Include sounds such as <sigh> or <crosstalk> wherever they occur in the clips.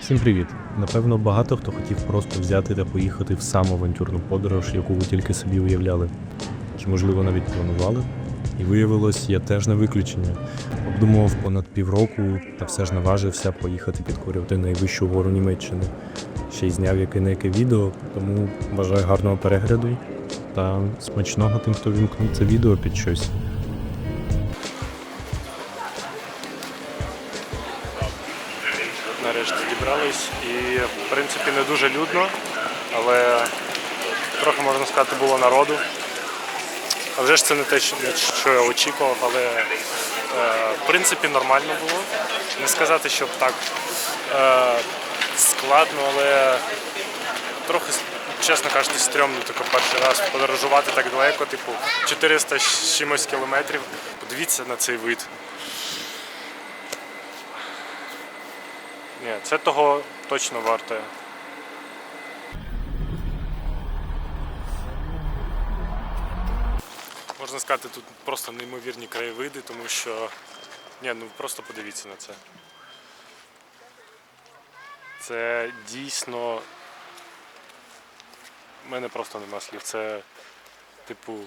Всім привіт! Напевно, багато хто хотів просто взяти та поїхати в саму авантюрну подорож, яку ви тільки собі уявляли. Чи можливо навіть планували? І виявилось, я теж не виключення. Обдумував понад півроку та все ж наважився поїхати підкорювати найвищу гору Німеччини. Ще й зняв яке не яке відео, тому бажаю гарного перегляду та смачного тим, хто вімкнув це відео під щось. І в принципі не дуже людно, але трохи можна сказати було народу. А вже ж це не те, що я очікував, але е, в принципі нормально було. Не сказати, щоб так е, складно, але трохи, чесно кажучи, стрьомно тако перший раз подорожувати так далеко, типу 400 чимось кілометрів. Подивіться на цей вид. Ні, це того точно варте. Можна сказати, тут просто неймовірні краєвиди, тому що. Ні, ну просто подивіться на це. Це дійсно. У мене просто нема слів. Це типу.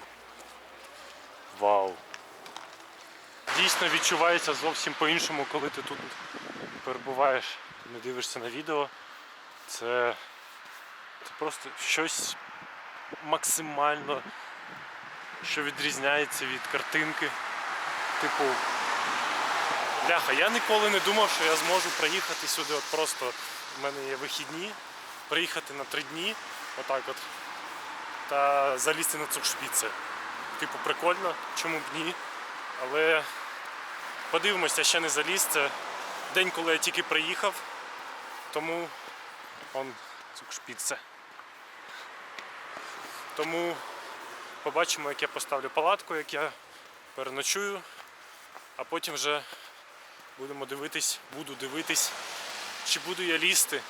Вау. Дійсно відчувається зовсім по-іншому, коли ти тут перебуваєш, не дивишся на відео, це, це просто щось максимально, що відрізняється від картинки. Типу, бляха, я ніколи не думав, що я зможу приїхати сюди. От просто в мене є вихідні, приїхати на три дні, отак от, та залізти на цукшпіце. Типу, прикольно, чому б ні. Але подивимося, ще не заліз. Це день, коли я тільки приїхав, тому он цукшпіце. Тому побачимо, як я поставлю палатку, як я переночую, а потім вже будемо дивитись, буду дивитись, чи буду я лізти.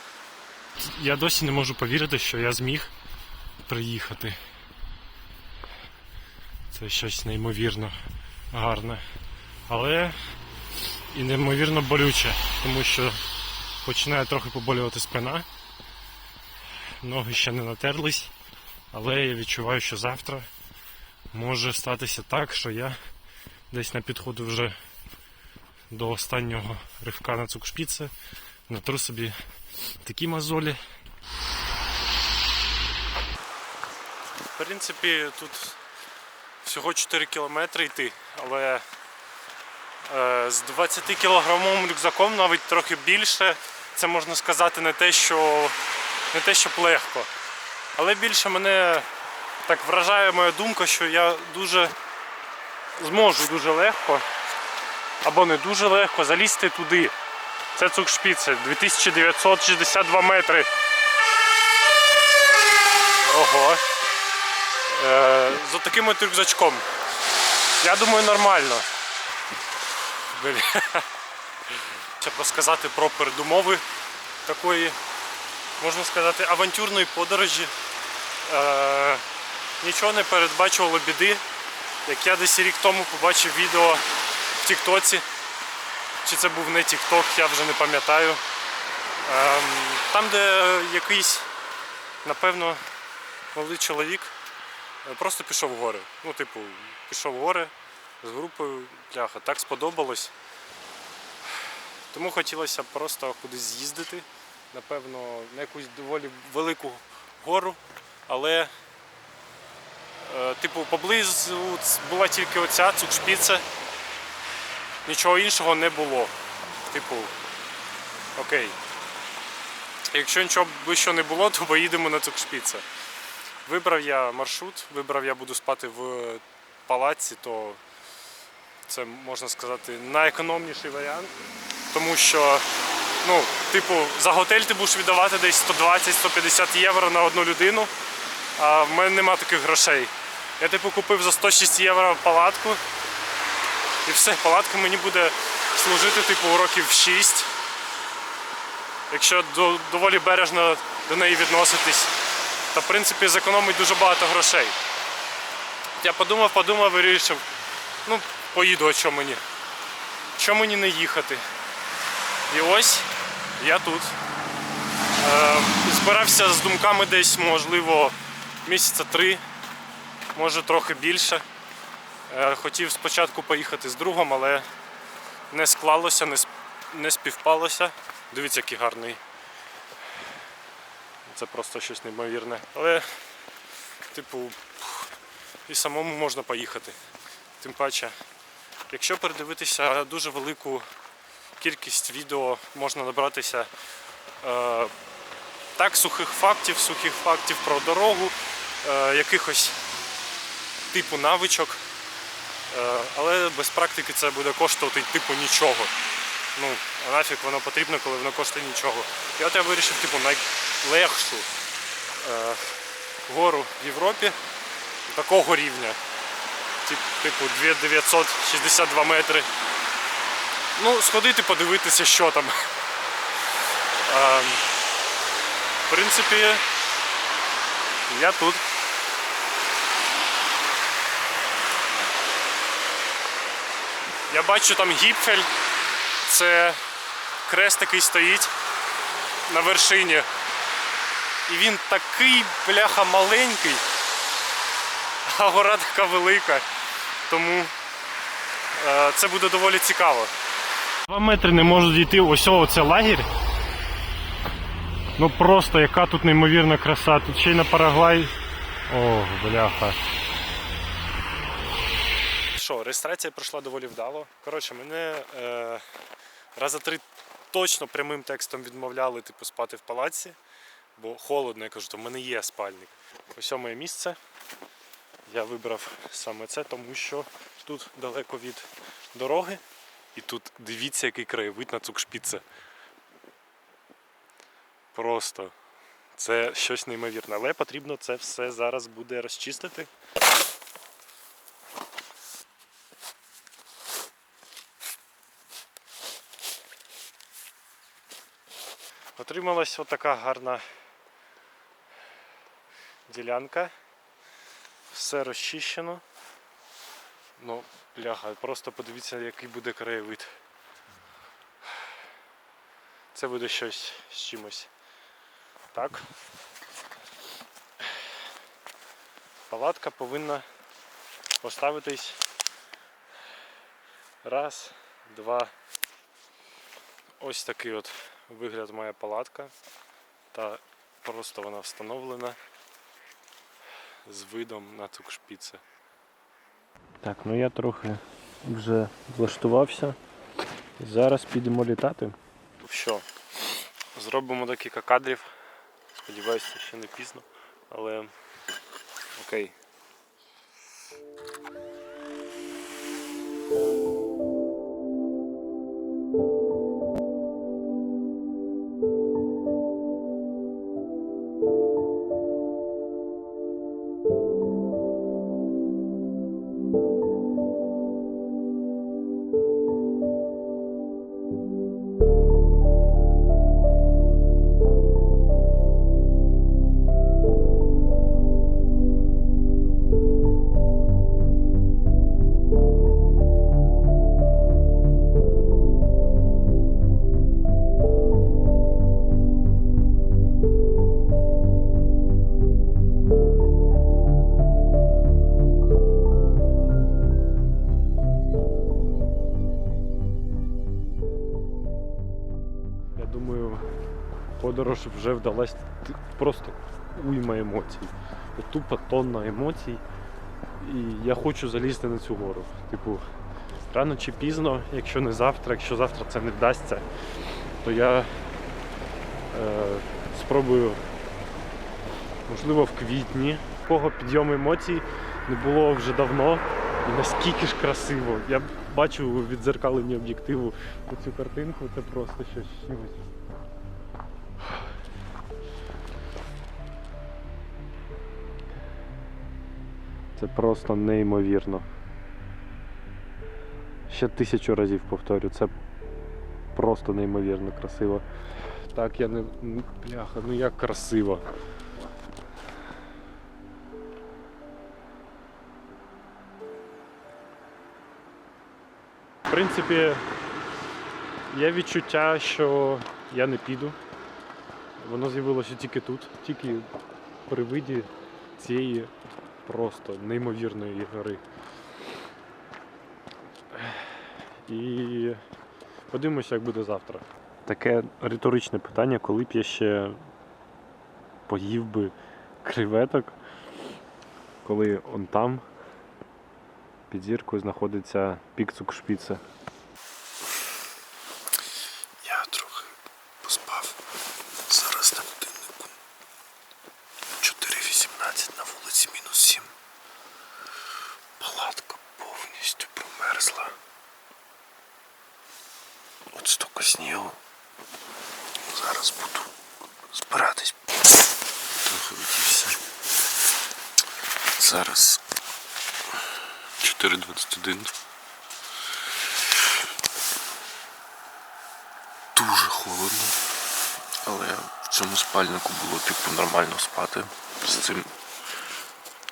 Я досі не можу повірити, що я зміг приїхати. Це щось неймовірно гарне. Але і неймовірно болюче, тому що починає трохи поболювати спина. Ноги ще не натерлись, але я відчуваю, що завтра може статися так, що я десь на підходу вже до останнього ривка на цукшпіце натру собі такі мозолі. В принципі, тут всього 4 кілометри йти, але З 20 кілограмовим рюкзаком навіть трохи більше. Це можна сказати не те, що не те, щоб легко. Але більше мене так вражає моя думка, що я дуже зможу дуже легко або не дуже легко залізти туди. Це цукшпіце 2962 метри. Ого. Е, з отаким от рюкзачком. Я думаю, нормально. Блін. Щоб розказати про передумови такої, можна сказати, авантюрної подорожі. Е, нічого не передбачувало біди. Як я десь рік тому побачив відео в Тіктоці, чи це був не Тікток, я вже не пам'ятаю. Е, там, де якийсь, напевно, молодий чоловік е, просто пішов в гори. Ну, типу, пішов в гори з групою, бляха, так сподобалось. Тому хотілося просто кудись з'їздити, напевно, на якусь доволі велику гору, але е, типу поблизу була тільки оця цукшпіце, нічого іншого не було. Типу, окей. Якщо нічого ближчого не було, то поїдемо на цукшпіце. Вибрав я маршрут, вибрав я буду спати в палаці, то це можна сказати найекономніший варіант, тому що, ну, типу, за готель ти будеш віддавати десь 120-150 євро на одну людину, а в мене нема таких грошей. Я типу купив за 106 євро палатку, і все, палатка мені буде служити типу років 6. Якщо доволі бережно до неї відноситись, то в принципі зекономить дуже багато грошей. Я подумав, подумав вирішив, ну, поїду, а що мені? Що мені не їхати? І ось я тут. Е, збирався з думками десь, можливо, місяця три, може трохи більше. Е, хотів спочатку поїхати з другом, але не склалося, не, не співпалося. Дивіться, який гарний. Це просто щось неймовірне. Але, типу, і самому можна поїхати. Тим паче, якщо передивитися дуже велику кількість відео, можна набратися е, так сухих фактів, сухих фактів про дорогу, е, якихось типу навичок. Е, але без практики це буде коштувати типу нічого. Ну, а нафіг воно потрібно, коли воно коштує нічого. І от я вирішив типу, найлегшу е, гору в Європі такого рівня. Тип- Типу 2962 метри. Ну, сходити, подивитися, що там. <laughs> Е, в принципі, я тут. Я бачу там гіпфель. Це крест, який стоїть на вершині. І він такий, бляха, маленький, а гора така велика. Тому е, це буде доволі цікаво. Два метри не можу дійти ось оце лагерь. Ну просто яка тут неймовірна краса. Тут ще й на Парагвай. О, бляха. Що, реєстрація пройшла доволі вдало. Коротше, мене е, раза три точно прямим текстом відмовляли типу, спати в палаці, бо холодно, я кажу, то в мене є спальник. Ось моє місце. Я вибрав саме це, тому що тут далеко від дороги. І тут дивіться, який краєвид на Цукшпіце. Просто це щось неймовірне. Але потрібно це все зараз буде розчистити. Отрималась отака гарна ділянка. Все розчищено. Ну, бляха, просто подивіться, який буде краєвид. Це буде щось з чимось. Так. Палатка повинна поставитись раз, два. Ось такий от вигляд має палатка. Та просто вона встановлена з видом на цукшпіце. Так, ну я трохи вже влаштувався. Зараз підемо літати. Що? Зробимо декілька кадрів. Сподіваюся, ще не пізно. Але окей. Подорож вже вдалась просто уйма емоцій. От Тупо тонна емоцій. І я хочу залізти на цю гору. Типу, рано чи пізно, якщо не завтра, якщо завтра це не вдасться, то я е, спробую, можливо, в квітні. Такого підйому емоцій не було вже давно. І наскільки ж красиво. Я бачу у відзеркаленні об'єктиву цю картинку, це просто щось Це просто неймовірно. Ще тисячу разів повторю, це просто неймовірно красиво. Так, я не. Бляха, ну як красиво. В принципі, Є відчуття, що я не піду. Воно з'явилося тільки тут, тільки при виді цієї просто неймовірної гори. І подивимося, як буде завтра. Таке риторичне питання, коли б я ще поїв би креветок, коли он там під зіркою знаходиться пік Цукшпіце. Я трохи поспав. Зараз на годиннику 4.18 на вулиці мінус 7. Палатка повністю промерзла. От стільки снігу. Зараз буду збиратись. Трохи відівся. Зараз 4.21. дуже холодно, але в цьому спальнику було типу нормально спати. З цим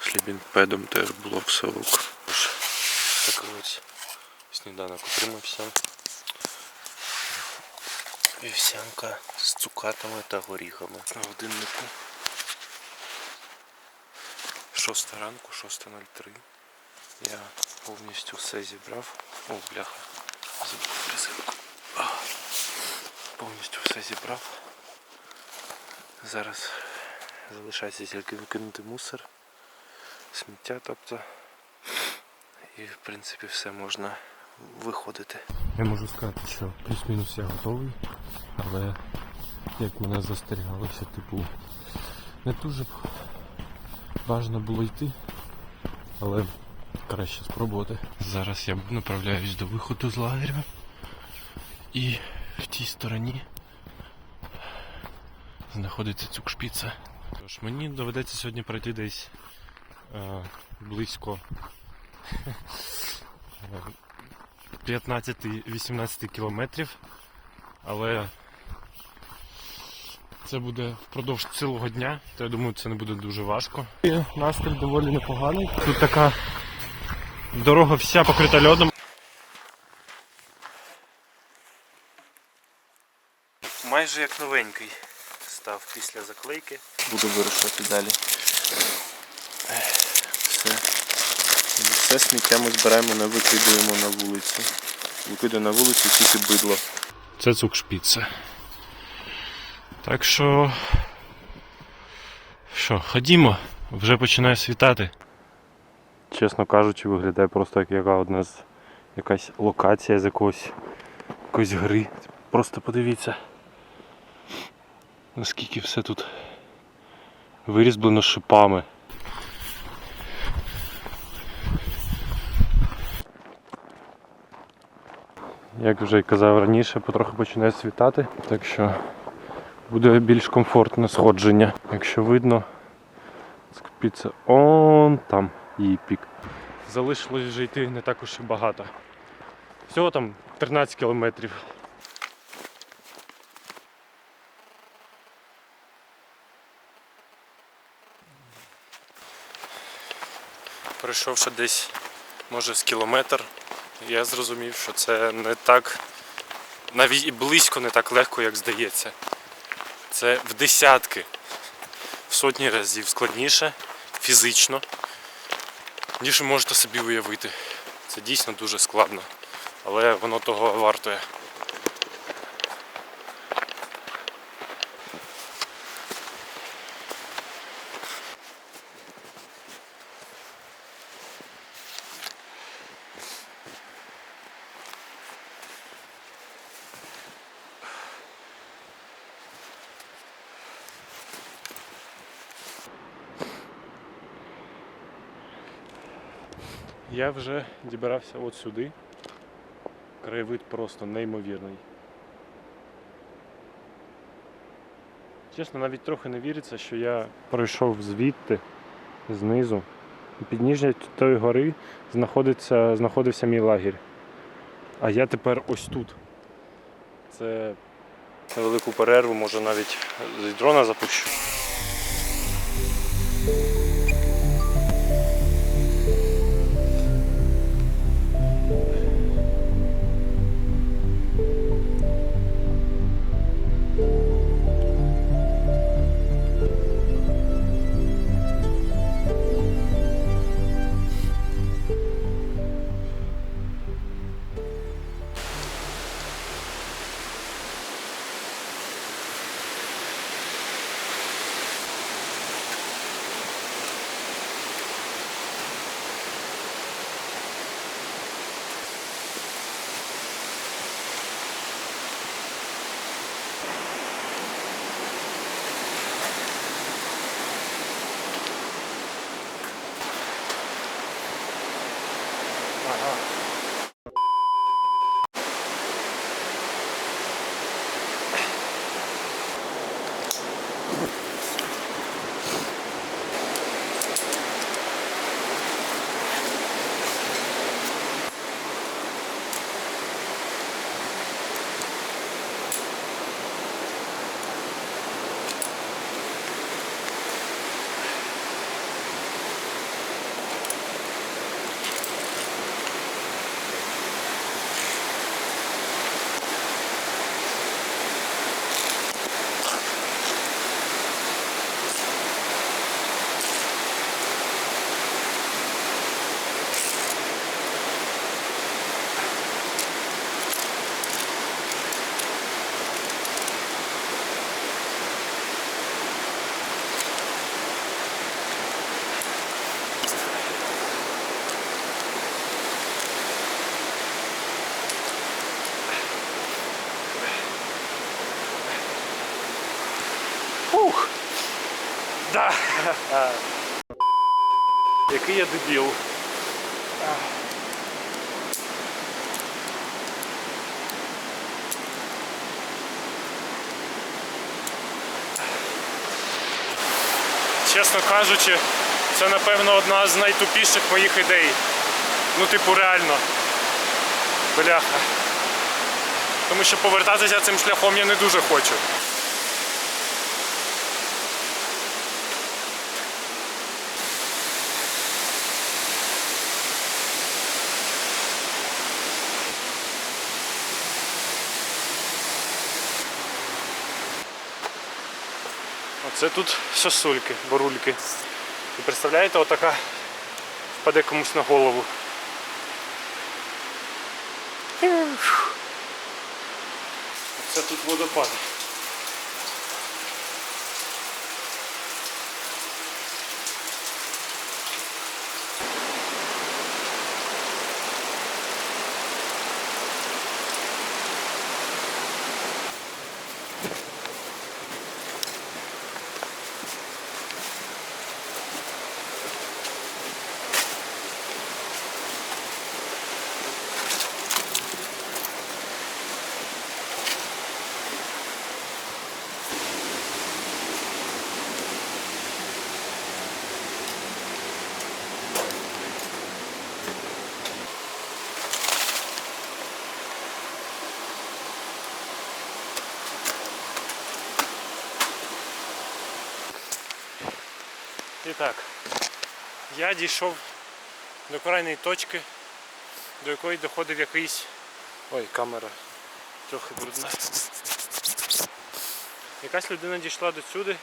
слібінпедом теж було все ок. Так ось сніданок утримався. Вівсянка з цукатами та горіхами. На годиннику. Шоста ранку, 6.03. Я повністю все зібрав. О, бляха. Забув резинку. Повністю все зібрав. Зараз залишається тільки викинути мусор, сміття, тобто. І в принципі все можна виходити. Я можу сказати, що плюс-мінус я готовий, але як мене застерігалося, типу, не дуже б бажано було йти, але краще спробувати. Зараз я направляюсь до виходу з лагеря і в тій стороні знаходиться цукшпіца. Тож мені доведеться сьогодні пройти десь е, близько <laughs> 15-18 кілометрів, але це буде впродовж цілого дня, то я думаю, це не буде дуже важко. І Настрій доволі непоганий. Тут така дорога вся покрита льодом. Майже як новенький став після заклейки. Буду вирушати далі. Все. Все сміття ми збираємо, не викидуємо на вулицю. Викидуємо на вулицю тільки бидло. Це цукшпіца. Так що. Що, ходімо, вже починає світати. Чесно кажучи, виглядає просто як яка одна з якась локація з якогось якоїсь гри. Просто подивіться. Наскільки все тут вирізблено шипами. Як вже й казав раніше, потроху починає світати, так що буде більш комфортне сходження. Якщо видно, скупіться он там її пік. Залишилось вже йти не так уж і багато. Всього там 13 кілометрів. Пройшовши десь, може, з кілометр, я зрозумів, що це не так, навіть і близько не так легко, як здається. Це в десятки, в сотні разів складніше фізично, ніж ви можете собі уявити. Це дійсно дуже складно, але воно того вартує. Я вже дібрався от сюди. Краєвид просто неймовірний. Чесно, навіть трохи не віриться, що я пройшов звідти, знизу. Підніжжя тої гори знаходиться, знаходився мій лагерь. А я тепер ось тут. Це невелику перерву, може навіть з дрона запущу. Да. Який я дебіл. Чесно кажучи, це напевно одна з найтупіших моїх ідей. Ну, типу, реально. Бляха. Тому що повертатися цим шляхом я не дуже хочу. Оце тут сосульки, борульки. І представляєте, отака впаде комусь на голову. Оце тут водопад. Так, я дійшов до крайньої точки, до якої доходив якийсь. Ой, камера трохи брудна. Якась людина дійшла до сюди.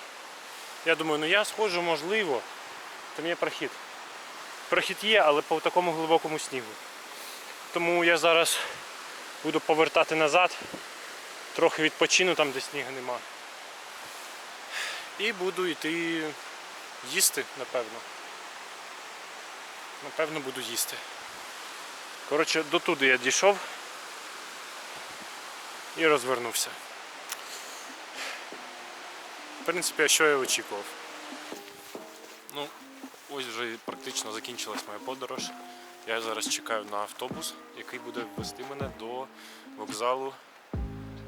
Я думаю, ну я схожу, можливо. Там є прохід. Прохід є, але по такому глибокому снігу. Тому я зараз буду повертати назад, трохи відпочину там, де снігу нема. І буду йти їсти, напевно. Напевно, буду їсти. Коротше, дотуди я дійшов і розвернувся. В принципі, що я очікував? Ну, ось вже практично закінчилась моя подорож. Я зараз чекаю на автобус, який буде вести мене до вокзалу,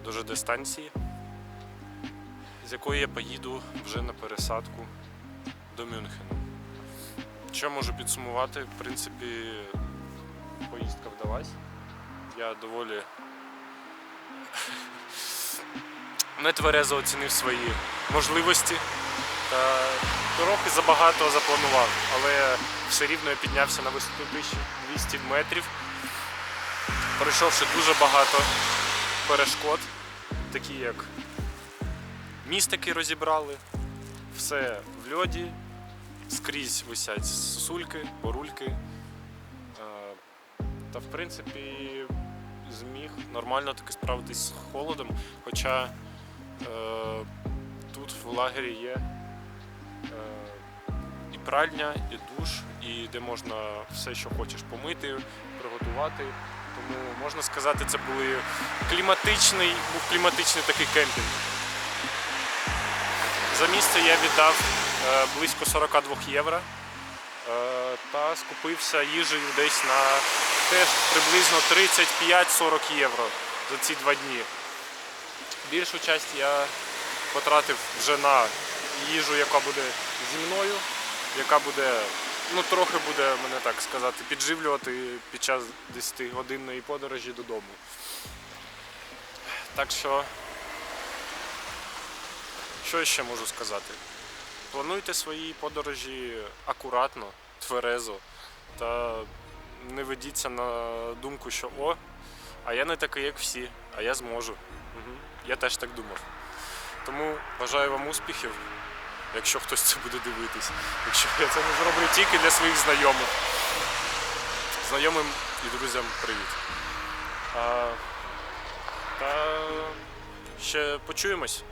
до ЖД станції, з якої я поїду вже на пересадку до Мюнхену. Що можу підсумувати? В принципі, поїздка вдалась. Я доволі <laughs> нетверезо оцінив свої можливості та трохи забагато запланував, але все рівно я піднявся на висоту 1200 метрів, пройшовши дуже багато перешкод, такі як міст, який розібрали, все в льоді, скрізь висять сосульки, борульки. Е, Та в принципі зміг нормально таки справитись з холодом. Хоча е, тут в лагері є е, і пральня, і душ, і де можна все, що хочеш помити, приготувати. Тому можна сказати, це були кліматичний, був кліматичний такий кемпінг. За місце я віддав близько 42 євро е, та скупився їжею десь на теж приблизно 35-40 євро за ці два дні. Більшу часть я потратив вже на їжу, яка буде зі мною, яка буде, ну трохи буде мене так сказати, підживлювати під час 10-годинної подорожі додому. Так що що ще можу сказати? Плануйте свої подорожі акуратно, тверезо та не ведіться на думку, що о, а я не такий, як всі, а я зможу. Угу. Я теж так думав. Тому бажаю вам успіхів, якщо хтось це буде дивитись. Якщо я це не зроблю тільки для своїх знайомих. Знайомим і друзям привіт. А, та ще почуємось.